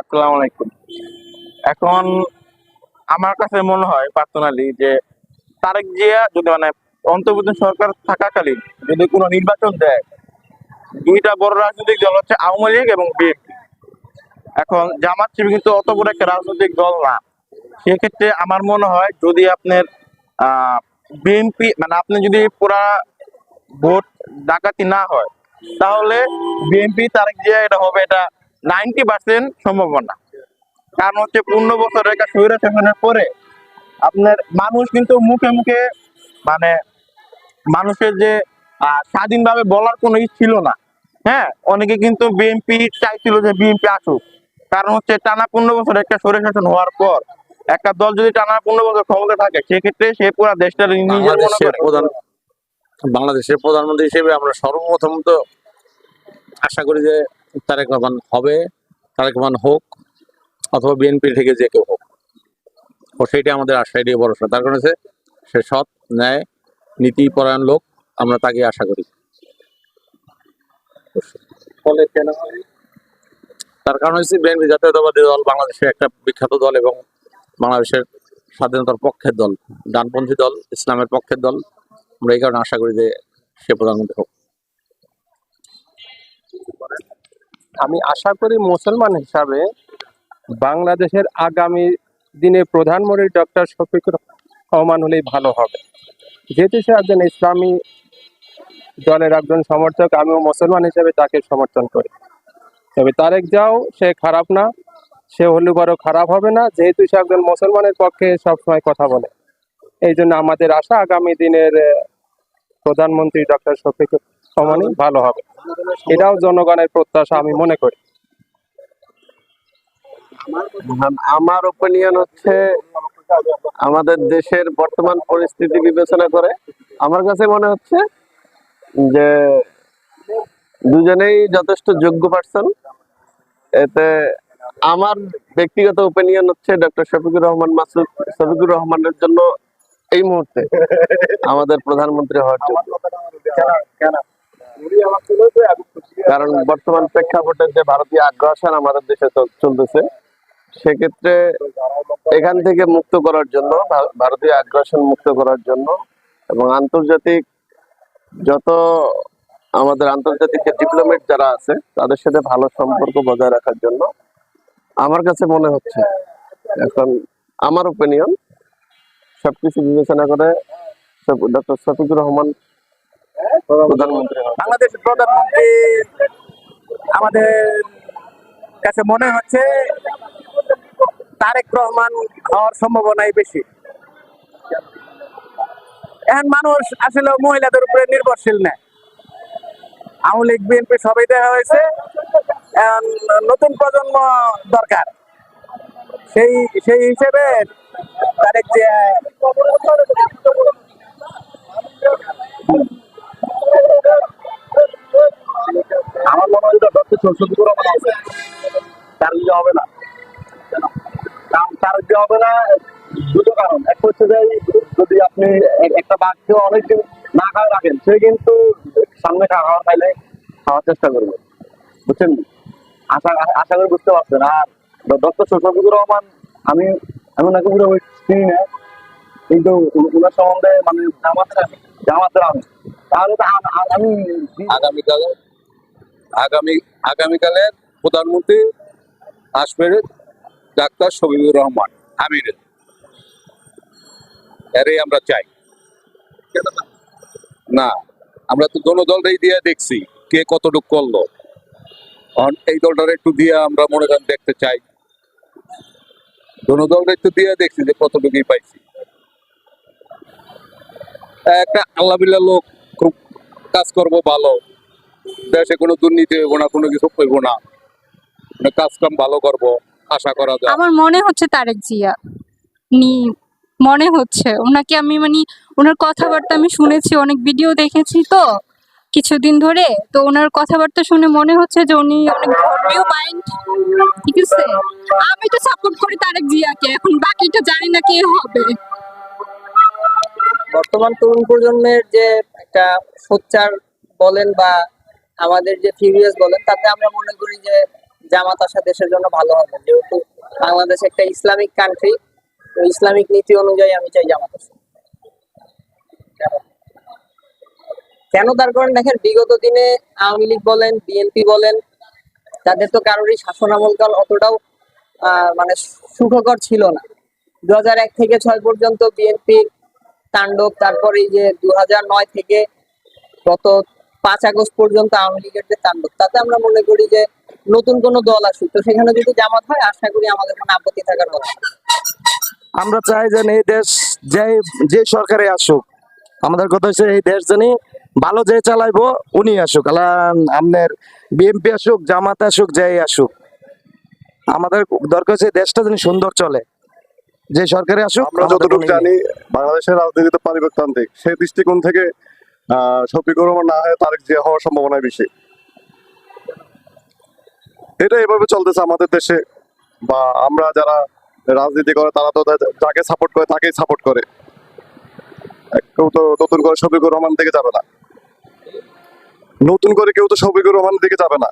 আসসালামু এখন আমার কাছে মনে হয় পার্সোনালি যে তারেক জিয়া যদি মানে অন্তর্বর্তী সরকার থাকাকালীন যদি কোনো নির্বাচন দেয়, দুইটা বড় রাজনৈতিক দল হচ্ছে আওয়ামী লীগ এবং বিএনপি। এখন জামাত শিবির কিন্তু অত বড় একটা রাজনৈতিক দল না। সেক্ষেত্রে আমার মনে হয় যদি আপনার বিএনপি মানে আপনি যদি পুরা ভোট ডাকাতি না হয়, তাহলে বিএনপি তারেক জিয়া এটা হবে এটা নাইনটি পার্সেন্ট সম্ভাবনা। কারণ হচ্ছে পনেরো বছরের একটা স্বৈর শাসনের পরে আপনার মানুষ কিন্তু মুখে মুখে মানে মানুষের যে স্বাধীনভাবে বলার কোনো ই ছিল না। হ্যাঁ অনেকে কিন্তু বিএনপি চাইছিল যে বিএনপি আসুক। কারণ হচ্ছে টানা পনেরো বছর একটা স্বৈর শাসন হওয়ার পর একটা দল যদি টানা পনেরো বছর ক্ষমতা থাকে, সেক্ষেত্রে সে পুরো দেশটা প্রধান বাংলাদেশের প্রধানমন্ত্রী হিসেবে আমরা সর্বপ্রথম তো আশা করি যে তারেক রহমান হবে তারেক রহমান হোক অথবা বিএনপি থেকে যে কেউ হোক। ও সেইটা আমাদের আশা এটাই ভরসা। তার কারণ হচ্ছে সে সৎ ন্যায় নীতি পরায়ণ লোক আমরা তাকে আশা করি। ফলে কেন তার কারণ হচ্ছে বিএনপি জাতীয়তাবাদী দল বাংলাদেশের একটা বিখ্যাত দল এবং বাংলাদেশের স্বাধীনতার পক্ষের দল ডানপন্থী দল ইসলামের পক্ষের দল। আমরা এই কারণে আশা করি যে সে প্রধানমন্ত্রী হোক। আমি আশা করি মুসলমান হিসাবে বাংলাদেশের আগামী দিনে প্রধানমন্ত্রী ডক্টর শফিকুর রহমান হলেই ভালো হবে। যেহেতু সে একজন ইসলামী দলের একজন সমর্থক, আমিও মুসলমান হিসেবে তাকে সমর্থন করি। তবে তারেক যাও, সে খারাপ না, সে হলে বড় খারাপ হবে না। যেহেতু সে একজন মুসলমানের পক্ষে সবসময় কথা বলে। এই জন্য আমাদের আশা আগামী দিনের প্রধানমন্ত্রী ডক্টর শফিকুর রহমানই ভালো হবে। এটাও জনগণের প্রত্যাশা আমি মনে করি। আমার ওপিনিয়ন হচ্ছে আমাদের দেশের বর্তমান পরিস্থিতি বিবেচনা করে আমার কাছে মনে হচ্ছে যে দুজনেই যথেষ্ট যোগ্য পার্সন এতে আমার ব্যক্তিগত ওপিনিয়ন হচ্ছে ডক্টর শফিকুর রহমান মাসুদ শফিকুর রহমানের জন্য এই মুহূর্তে আমাদের প্রধানমন্ত্রী হওয়ার জন্য কারণ বর্তমান প্রেক্ষাপটে যে ভারতীয় আগ্রাসন আমাদের দেশে চলতেছে সেক্ষেত্রে এখান থেকে মুক্ত করার জন্য ভারতীয় আগ্রাসন মুক্ত করার জন্য এবং আন্তর্জাতিক যত আমাদের আন্তর্জাতিক ডিপ্লোমেট যারা আছে তাদের সাথে ভালো সম্পর্ক বজায় রাখার জন্য আমার কাছে মনে হচ্ছে। এখন আমার ওপিনিয়ন সবকিছু বিবেচনা করে ডক্টর শফিকুর রহমান বাংলাদেশের প্রধানমন্ত্রী আমাদের কাছে মনে হচ্ছে তারেক রহমান হওয়ার সম্ভাবনাই বেশি। এখন মানুষ আসলে মহিলাদের উপরে নির্ভরশীল না। আওয়ামী লীগ, বিএনপি সবাই দেখা হয়েছে। নতুন প্রজন্ম দরকার। সেই সেই হিসেবে তারেক যে তার হবে না দুটো কারণ এক হচ্ছে যে যদি আপনি একটা অনেকদিন না খাওয়া রাখেন সে কিন্তু সামনে পাইলে খাওয়ার চেষ্টা করবে বুঝছেন আশা আশা করে বুঝতে পারছেন আর রহমান আমি আমি ওনাকে চিনি না কিন্তু উনার সম্বন্ধে মানে জামাতের আমি জামাতের আমি তাহলে তো আমি আগামীকাল আগামী আগামীকালের প্রধানমন্ত্রী আসবেন ডাক্তার শফিকুর রহমান আমির। এরই আমরা চাই। না, আমরা তো দোনো দলটাই দিয়ে দেখছি কে কতটুকু করল। এই দলটার একটু দিয়ে আমরা মনে করেন দেখতে চাই। দোনো দলটা একটু দিয়ে দেখছি যে কতটুকুই পাইছি। একটা আল্লাহ লোক খুব কাজ করব ভালো। দেশে কোনো দুর্নীতি হইব না কোনো কিছু হইব না। মানে কাজ কাম ভালো করব আশা করা যায়। আমার মনে হচ্ছে তারেক জিয়া। নি মনে হচ্ছে। ওনাকে আমি মানে ওনার কথাবার্তা আমি শুনেছি অনেক ভিডিও দেখেছি তো কিছুদিন ধরে। তো ওনার কথাবার্তা শুনে মনে হচ্ছে যে উনি অনেক ধর্মীয় মাইন্ড ঠিক আছে? আমি তো সাপোর্ট করি তারেক জিয়াকে। এখন বাকিটা জানি না কে হবে। বর্তমান তরুণ প্রজন্মের যে একটা সোচ্চার বলেন বা আমাদের যে ফিউরিয়াস বলেন তাতে আমরা মনে করি যে জামাত আসা দেশের জন্য ভালো হবে। যেহেতু বাংলাদেশ একটা ইসলামিক কান্ট্রি তো ইসলামিক নীতি অনুযায়ী আমি চাই জামাত আসা কেন? তার কারণ দেখেন, বিগত দিনে আওয়ামী লীগ বলেন বিএনপি বলেন, তাদের তো কারোরই শাসন আমলকাল অতটাও মানে সুখকর ছিল না। দু এক থেকে ছয় পর্যন্ত বিএনপির তাণ্ডব, তারপরে যে দু নয় থেকে গত পাঁচ আগস্ট পর্যন্ত আওয়ামী লীগের যে তাণ্ডব তাতে আমরা মনে করি যে নতুন কোন দল আসুক। তো সেখানে যদি জামাত হয় আশা করি আমাদের কোনো আপত্তি থাকার কথা আমরা চাই যেন এই দেশ যে যে সরকারে আসুক আমাদের কথা হচ্ছে এই দেশ জানি ভালো যে চালাইবো উনি আসুক। আপনার বিএমপি আসুক জামাত আসুক যেই আসুক। আমাদের দরকার হচ্ছে দেশটা যেন সুন্দর চলে। যে সরকারে আসুক আমরা যতটুকু কোনো ই নেই। জানি বাংলাদেশের রাজনীতিতে পারিবারতান্ত্রিক সেই দৃষ্টিকোণ থেকে শফিকুর রহমান না হয় তারেক জিয়া হওয়ার সম্ভাবনা বেশি। এটা এভাবে চলতেছে আমাদের দেশে বা আমরা যারা রাজনীতি করে, তারা তো যাকে সাপোর্ট করে, তাকেই সাপোর্ট করে। কেউ তো নতুন করে শফিকুর রহমান দিকে যাবে না। নতুন করে কেউ তো শফিকুর রহমানের দিকে যাবে না।